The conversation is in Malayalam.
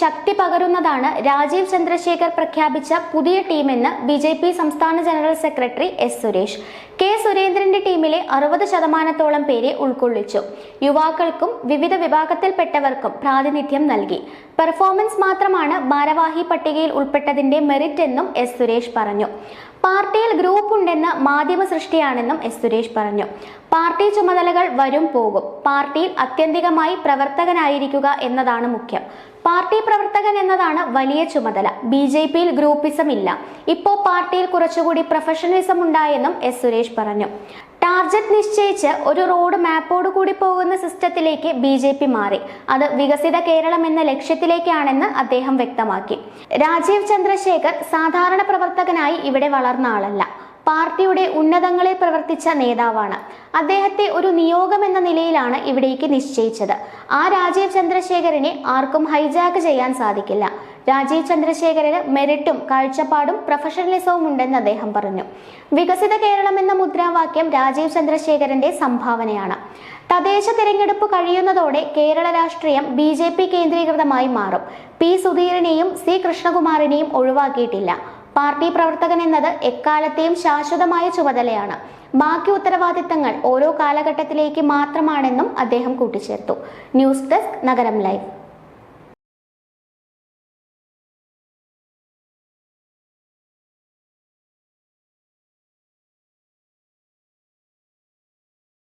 ശക്തി പകരുന്നതാണ് രാജീവ് ചന്ദ്രശേഖർ പ്രഖ്യാപിച്ച പുതിയ ടീമെന്ന് ബി ജെ പി സംസ്ഥാന general secretary S Suresh. K സുരേന്ദ്രന്റെ ടീമിലെ അറുപത് ശതമാനത്തോളം പേരെ ഉൾക്കൊള്ളിച്ചു. യുവാക്കൾക്കും വിവിധ വിഭാഗത്തിൽപ്പെട്ടവർക്കും പ്രാതിനിധ്യം നൽകി. പെർഫോമൻസ് മാത്രമാണ് ഭാരവാഹി പട്ടികയിൽ ഉൾപ്പെട്ടതിന്റെ മെറിറ്റ് എന്നും എസ് സുരേഷ് പറഞ്ഞു. പാർട്ടിയിൽ ഗ്രൂപ്പ് ഉണ്ടെന്ന് മാധ്യമ സൃഷ്ടിയാണെന്നും എസ് സുരേഷ് പറഞ്ഞു. പാർട്ടി ചുമതലകൾ വരും പോകും. പാർട്ടിയിൽ അത്യന്തികമായി പ്രവർത്തകനായിരിക്കുക എന്നതാണ് മുഖ്യം. പാർട്ടി പ്രവർത്തകൻ എന്നതാണ് വലിയ ചുമതല. ബി ജെ പിയിൽ ഗ്രൂപ്പിസം ഇല്ല. ഇപ്പോൾ പാർട്ടിയിൽ കുറച്ചുകൂടി പ്രൊഫഷണലിസം ഉണ്ടായെന്നും എസ് സുരേഷ് പറഞ്ഞു. ടാർജറ്റ് നിശ്ചയിച്ച് ഒരു റോഡ് മാപ്പോട് കൂടി പോകുന്ന സിസ്റ്റത്തിലേക്ക് ബി ജെ പി മാറി. അത് വികസിത കേരളം എന്ന ലക്ഷ്യത്തിലേക്കാണെന്ന് അദ്ദേഹം വ്യക്തമാക്കി. രാജീവ് ചന്ദ്രശേഖർ സാധാരണ പ്രവർത്തകനായി ഇവിടെ വളർന്ന ആളല്ല. പാർട്ടിയുടെ ഉന്നതങ്ങളിൽ പ്രവർത്തിച്ച നേതാവാണ്. അദ്ദേഹത്തെ ഒരു നിയോഗം എന്ന നിലയിലാണ് ഇവിടേക്ക് നിശ്ചയിച്ചത്. ആ രാജീവ് ചന്ദ്രശേഖരനെ ആർക്കും ഹൈജാക്ക് ചെയ്യാൻ സാധിക്കില്ല. രാജീവ് ചന്ദ്രശേഖരന് മെറിറ്റും കാഴ്ചപ്പാടും പ്രൊഫഷണലിസവും ഉണ്ടെന്ന് അദ്ദേഹം പറഞ്ഞു. വികസിത കേരളം എന്ന മുദ്രാവാക്യം രാജീവ് ചന്ദ്രശേഖരന്റെ സംഭാവനയാണ്. തദ്ദേശ തിരഞ്ഞെടുപ്പ് കഴിയുന്നതോടെ കേരള രാഷ്ട്രീയം ബി കേന്ദ്രീകൃതമായി മാറും. പി സുധീരനെയും സി കൃഷ്ണകുമാറിനെയും ഒഴിവാക്കിയിട്ടില്ല. പാർട്ടി പ്രവർത്തകൻ എന്നത് എക്കാലത്തെയും ശാശ്വതമായ ചുമതലയാണ്. ബാക്കി ഉത്തരവാദിത്തങ്ങൾ ഓരോ കാലഘട്ടത്തിലേക്ക് മാത്രമാണെന്നും അദ്ദേഹം കൂട്ടിച്ചേർത്തു. News desk Nagaram live.